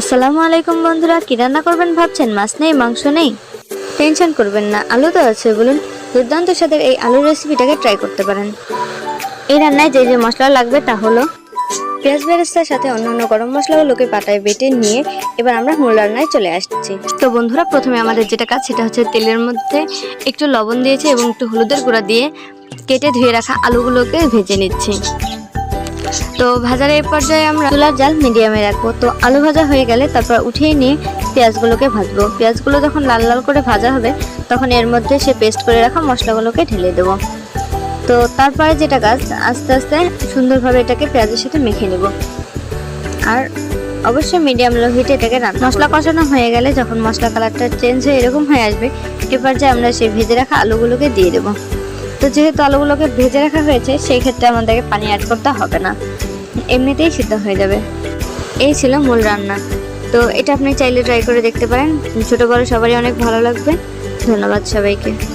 আসসালামু আলাইকুম বন্ধুরা, কি রান্না করবেন ভাবছেন? মাছ নেই, মাংস নেই? টেনশন করবেন না, আলু তো আছে, বলুন। দুর্দান্ত স্বাদের এই আলুর রেসিপিটাকে ট্রাই করতে পারেন। এই রান্নায় যে যে মশলা লাগবে তা হলো, পেঁয়াজ বেরেস্তার সাথে অন্যান্য গরম মশলাগুলোকে পাটায় বেটে নিয়ে এবার আমরা মূল রান্নায় চলে আসছি। তো বন্ধুরা, প্রথমে আমাদের যেটা কাজ সেটা হচ্ছে তেলের মধ্যে একটু লবণ দিয়েছি এবং একটু হলুদের গুঁড়া দিয়ে কেটে ধুয়ে রাখা আলুগুলোকে ভেজে নিচ্ছি। তো ভাজার এই পর্যায়ে আমরা চুলার জাল মিডিয়ামে রাখব। তো আলু ভাজা হয়ে গেলে তারপর উঠিয়ে নিয়ে পেঁয়াজগুলোকে ভাজবো। পেঁয়াজগুলো যখন লাল লাল করে ভাজা হবে, তখন এর মধ্যে সে পেস্ট করে রাখা মশলাগুলোকে ঢেলে দেবো। তো তারপরে যেটা কাজ, আস্তে আস্তে সুন্দরভাবে এটাকে পেঁয়াজের সাথে মেখে নেব। আর অবশ্যই মিডিয়াম লো হিটে এটাকে রান্না মশলা কষানো হয়ে গেলে যখন মশলা কালারটা চেঞ্জ হয়ে এরকম হয়ে আসবে এবার পর্যায়ে আমরা সেই ভেজে রাখা আলুগুলোকে দিয়ে দেবো। তো যেহেতু আলুগুলোকে ভেজে রাখা হয়েছে, সেই ক্ষেত্রে আমাদেরকে পানি অ্যাড করতে হবে না। এমনিতেই সিদ্ধ হয়ে যাবে। এই ছিল মূল রান্না। তো এটা আপনি চাইলে ট্রাই করে দেখতে পারেন। ছোটো বড়ো সবারই অনেক ভালো লাগবে। ধন্যবাদ সবাইকে।